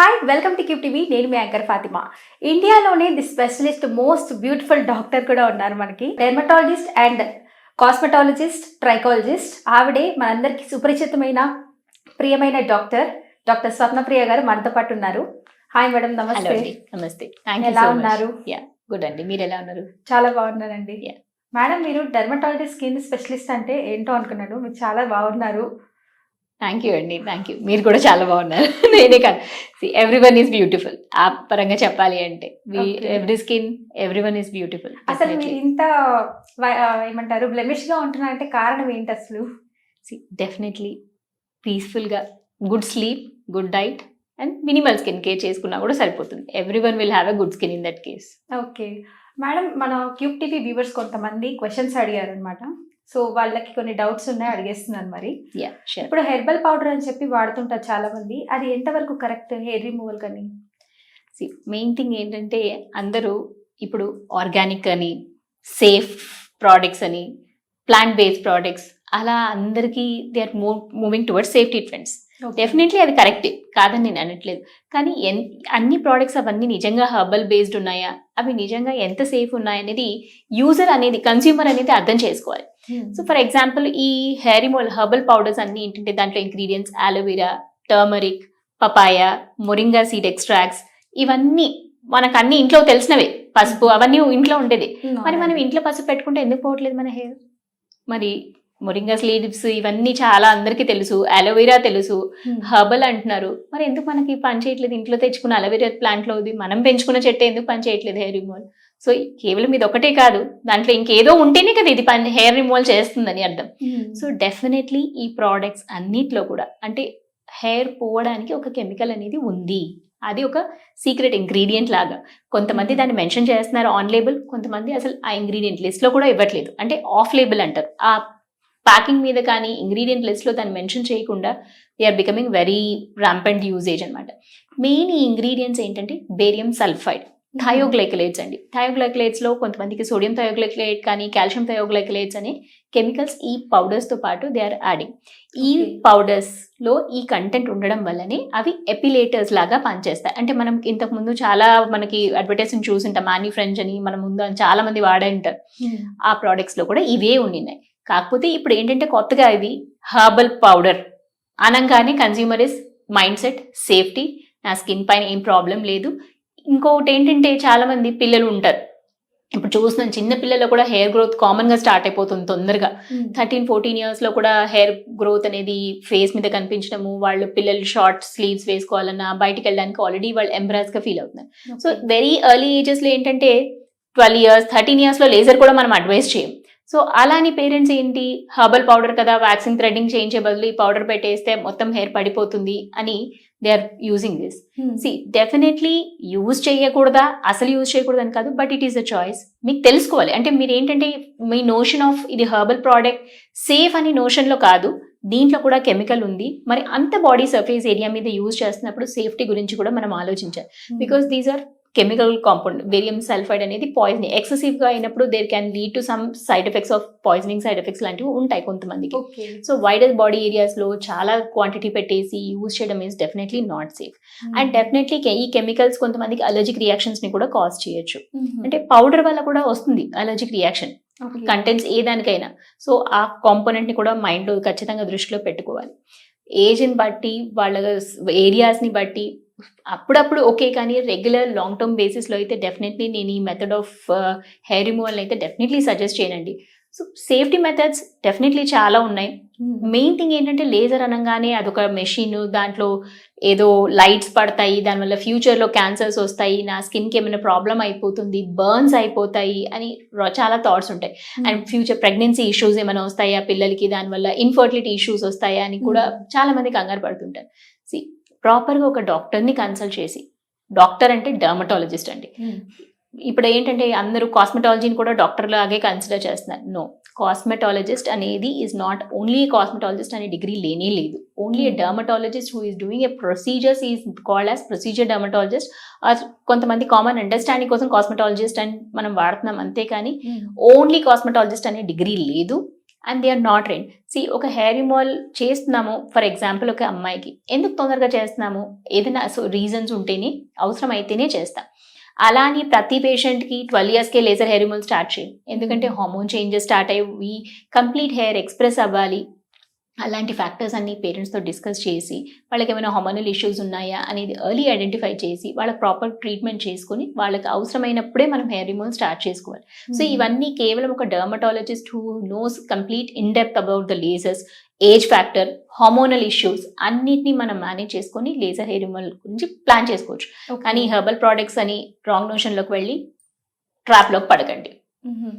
Hi welcome to Cube TV నేను మీ anchor Fatima. ఇండియాలోనే the specialist most beautiful doctor కూడా ఉన్నారు మనకి. డెర్మటాలజిస్ట్ అండ్ కాస్మెటాలజిస్ట్ ట్రైకాలజిస్ట్ ఆవిడే మనందరికీ సుపరిచితమైన ప్రియమైన డాక్టర్ డాక్టర్ స్వప్నప్రియ గారు మనతో పాటు ఉన్నారు. హాయ్ మేడం నమస్తే నమస్తే ఎలా ఉన్నారు? గుడ్ అండి. మీరు ఎలా ఉన్నారు? చాలా బాగున్నానండి. Yeah. మేడం మీరు డెర్మటాలజిస్ట్ స్కిన్ స్పెషలిస్ట్ అంటే ఏంటో అనుకున్నాను. మీరు చాలా బాగున్నారు. థ్యాంక్ యూ అండి థ్యాంక్ యూ మీరు కూడా చాలా బాగున్నారు. నేనే కాదు. ఎవ్రీ వన్ ఈస్ బ్యూటిఫుల్ ఆ పరంగా చెప్పాలి అంటే. Every skin every one is beautiful అసలు మీరు ఇంత ఏమంటారు బ్లెమిష్గా ఉంటున్నారంటే కారణం ఏంటి అసలు? డెఫినెట్లీ పీస్ఫుల్గా good sleep good diet and minimal skin care చేసుకున్నా కూడా సరిపోతుంది. Every one will have a good skin in that case okay madam మన క్యూబ్ టీవీ వ్యూవర్స్ కొంతమంది క్వశ్చన్స్ అడిగారు అనమాట సో వాళ్ళకి కొన్ని డౌట్స్ ఉన్నాయి అడిగేస్తున్నాను మరి. ఇప్పుడు హెర్బల్ పౌడర్ అని చెప్పి వాడుతుంటారు చాలా మంది అది ఎంతవరకు కరెక్ట్? హెయిర్ రిమూవల్ కానీ? మెయిన్ థింగ్ ఏంటంటే అందరూ ఇప్పుడు ఆర్గానిక్ అని సేఫ్ ప్రోడక్ట్స్ అని ప్లాంట్ బేస్డ్ ప్రోడక్ట్స్ అలా అందరికీ they are move moving towards safety trends. Definitely అది కరెక్టే కాదని నేను అనట్లేదు. కానీ ఎన్ అన్ని ప్రోడక్ట్స్ అవన్నీ నిజంగా హర్బల్ బేస్డ్ ఉన్నాయా? అవి నిజంగా ఎంత సేఫ్ ఉన్నాయనేది యూజర్ అనేది కన్స్యూమర్ అనేది అర్థం చేసుకోవాలి. సో ఫర్ ఎగ్జాంపుల్ ఈ హెయిర్ రిమూవల్ హర్బల్ పౌడర్స్ అన్ని ఏంటంటే దాంట్లో ingredients aloe vera turmeric papaya moringa seed extracts ఇవన్నీ మనకు అన్ని ఇంట్లో తెలిసినవే. పసుపు అవన్నీ ఇంట్లో ఉండేది. మరి మనం ఇంట్లో పసుపు పెట్టుకుంటే ఎందుకు పోవట్లేదు మన హెయిర్ మరి మొరింగా స్లీవ్స్ ఇవన్నీ చాలా అందరికీ తెలుసు. అలోవెరా తెలుసు. హర్బల్ అంటున్నారు. మరి ఎందుకు మనకి పని చేయట్లేదు? ఇంట్లో తెచ్చుకున్న అలోవెరా ప్లాంట్లో ఉంది మనం పెంచుకున్న చెట్టు ఎందుకు పని చేయట్లేదు హెయిర్ రిమూవల్ సో కేవలం ఇది ఒకటే కాదు. దాంట్లో ఇంకేదో ఉంటేనే కదా ఇది పని హెయిర్ రిమూవల్ చేస్తుందని అర్థం. సో డెఫినెట్లీ ఈ ప్రోడక్ట్స్ అన్నిట్లో కూడా అంటే హెయిర్ పోవడానికి ఒక కెమికల్ అనేది ఉంది. అది ఒక సీక్రెట్ ఇంగ్రీడియంట్ లాగా. కొంతమంది దాన్ని మెన్షన్ చేస్తున్నారు ఆన్ లేబుల్ కొంతమంది అసలు ఆ ఇంగ్రీడియంట్ లిస్ట్లో కూడా ఇవ్వట్లేదు. అంటే ఆఫ్ లేబుల్ అంటారు. ఆ ప్యాకింగ్ మీద కానీ ఇంగ్రీడియంట్ లిస్ట్లో దాన్ని మెన్షన్ చేయకుండా they are becoming very rampant usage అనమాట మెయిన్ ఈ ఇంగ్రీడియంట్స్ ఏంటంటే బేరియం సల్ఫైడ్ థయోగ్లైకలేట్స్ అండి. థయోగ్లైకలేట్స్లో కొంతమందికి సోడియం థయోగ్లైకలేట్ కానీ కాల్షియం థయోగ్లైకలేట్స్ అనే కెమికల్స్ ఈ పౌడర్స్తో పాటు దే ఆర్ యాడింగ్ ఈ Okay. పౌడర్స్లో ఈ కంటెంట్ ఉండడం వల్లనే అవి ఎపిలేటర్స్ లాగా పనిచేస్తాయి. అంటే మనం ఇంతకు ముందు చాలా మనకి అడ్వర్టైజ్మెంట్ చూసింటాం మానీ ఫ్రెంచ్ అని మన ముందు చాలా మంది వాడే ఉంటారు ఆ ప్రోడక్ట్స్లో కూడా ఇవే ఉండినాయి. కాకపోతే ఇప్పుడు ఏంటంటే కొత్తగా ఇది హర్బల్ పౌడర్ అనగానే consumer is mindset safety నా స్కిన్ పైన ఏం ప్రాబ్లం లేదు. ఇంకొకటి ఏంటంటే చాలా మంది పిల్లలు ఉంటారు. ఇప్పుడు చూస్తున్నాం చిన్న పిల్లల్లో కూడా హెయిర్ గ్రోత్ కామన్గా స్టార్ట్ అయిపోతుంది తొందరగా. థర్టీన్ ఫోర్టీన్ ఇయర్స్లో కూడా హెయిర్ గ్రోత్ అనేది ఫేస్ మీద కనిపించడము వాళ్ళు పిల్లలు షార్ట్ స్లీవ్స్ వేసుకోవాలన్నా బయటికి వెళ్ళడానికి ఆల్రెడీ వాళ్ళు ఎంబ్రాస్గా ఫీల్ అవుతున్నారు. సో వెరీ ఎర్లీ ఏజెస్లో ఏంటంటే ట్వెల్వ్ ఇయర్స్ థర్టీన్ ఇయర్స్లో లేజర్ కూడా మనం అడ్వైస్ చేయం. సో అలాని పేరెంట్స్ ఏంటి? హర్బల్ పౌడర్ కదా వ్యాక్సిన్ థ్రెడ్డింగ్ చేయించే బదులు ఈ పౌడర్ పెట్టేస్తే మొత్తం హెయిర్ పడిపోతుంది అని they are using this see definitely use చేయకూడదా? అసలు యూజ్ చేయకూడదు అని కాదు but it is a choice మీకు తెలుసుకోవాలి. అంటే మీరు ఏంటంటే మీ నోషన్ ఆఫ్ ఇది హర్బల్ ప్రోడక్ట్ సేఫ్ అని నోషన్లో కాదు దీంట్లో కూడా కెమికల్ ఉంది. మరి అంత బాడీ సర్ఫేస్ ఏరియా మీద యూజ్ చేస్తున్నప్పుడు సేఫ్టీ గురించి కూడా మనం ఆలోచించాలి. Because these are chemical compound barium sulphide అనేది పాయిజనింగ్ ఎక్సెసివ్గా అయినప్పుడు there can lead to some side effects of poisoning side effects లాంటివి ఉంటాయి కొంతమందికి. సో వైడర్ బాడీ ఏరియాస్లో చాలా క్వాంటిటీ పెట్టేసి యూజ్ చేయడం is definitely not safe and definitely ఈ కెమికల్స్ కొంతమందికి అలర్జిక్ రియాక్షన్స్ని కూడా కాజ్ చేయొచ్చు. అంటే పౌడర్ వల్ల కూడా వస్తుంది అలర్జిక్ రియాక్షన్ కంటెంట్స్ ఏ దానికైనా. సో ఆ కాంపోనెంట్ని కూడా మైండ్లో ఖచ్చితంగా దృష్టిలో పెట్టుకోవాలి. ఏజ్ని బట్టి వాళ్ళ ఏరియాస్ని బట్టి అప్పుడప్పుడు ఓకే కానీ రెగ్యులర్ లాంగ్ టర్మ్ బేసిస్లో అయితే డెఫినెట్లీ నేను ఈ మెథడ్ ఆఫ్ హెయిర్ రిమూవల్ అయితే డెఫినెట్లీ సజెస్ట్ చేయనండి. సో సేఫ్టీ మెథడ్స్ డెఫినెట్లీ చాలా ఉన్నాయి. మెయిన్ థింగ్ ఏంటంటే లేజర్ అనగానే అదొక మెషిన్ దాంట్లో ఏదో లైట్స్ పడతాయి దానివల్ల ఫ్యూచర్లో క్యాన్సర్స్ వస్తాయి నా స్కిన్కి ఏమైనా ప్రాబ్లం అయిపోతుంది బర్న్స్ అయిపోతాయి అని చాలా థాట్స్ ఉంటాయి. అండ్ ఫ్యూచర్ ప్రెగ్నెన్సీ ఇష్యూస్ ఏమైనా వస్తాయా పిల్లలకి దానివల్ల ఇన్ఫర్టిలిటీ ఇష్యూస్ వస్తాయా అని కూడా చాలా మంది కంగారు పడుతుంటారు. సి ప్రాపర్గా ఒక డాక్టర్ని కన్సల్ట్ చేసి డాక్టర్ అంటే డర్మటాలజిస్ట్ అండి. ఇప్పుడు ఏంటంటే అందరూ కాస్మెటాలజీని కూడా డాక్టర్ లాగే కన్సిడర్ చేస్తున్నారు. నో కాస్మెటాలజిస్ట్ అనేది ఈజ్ నాట్ ఓన్లీ కాస్మెటాలజిస్ట్ అనే డిగ్రీ లేనే లేదు. Only a dermatologist who is doing a procedures is called as procedure dermatologist or కొంతమంది కామన్ అండర్స్టాండింగ్ కోసం కాస్మెటాలజిస్ట్ అని మనం వాడుతున్నాం అంతే కానీ ఓన్లీ కాస్మెటాలజిస్ట్ అనే డిగ్రీ లేదు. And they are not train see ఒక హెయిర్ రిమూవల్ చేస్తున్నాము ఫర్ ఎగ్జాంపుల్ ఒక అమ్మాయికి. ఎందుకు తొందరగా చేస్తున్నాము? ఏదైనా సో రీజన్స్ ఉంటేనే అవసరం అయితేనే చేస్తాం. అలా అని ప్రతి పేషెంట్కి ట్వెల్వ్ ఇయర్స్కే లేజర్ హెయిర్ రిమూవల్ స్టార్ట్ చేయం ఎందుకంటే హార్మోన్ చేంజెస్ స్టార్ట్ అయ్యి కంప్లీట్ హెయిర్ ఎక్స్ప్రెస్ అవ్వాలి. అలాంటి ఫ్యాక్టర్స్ అన్ని పేరెంట్స్తో డిస్కస్ చేసి వాళ్ళకి ఏమైనా హార్మోనల్ ఇష్యూస్ ఉన్నాయా అనేది ఎర్లీ ఐడెంటిఫై చేసి వాళ్ళకి ప్రాపర్ ట్రీట్మెంట్ చేసుకుని వాళ్ళకి అవసరమైనప్పుడే మనం హెయిర్ రిమూవల్ స్టార్ట్ చేసుకోవాలి. సో ఇవన్నీ కేవలం ఒక dermatologist who knows complete in depth about the lasers age factor hormonal issues అన్నిటిని మనం మేనేజ్ చేసుకొని లేజర్ హెయిర్ రిమూవల్ గురించి ప్లాన్ చేసుకోవచ్చు. కానీ హెర్బల్ ప్రోడక్ట్స్ అని రాంగ్ నోషన్లోకి వెళ్ళి ట్రాప్లోకి పడకండి. మ్మ్.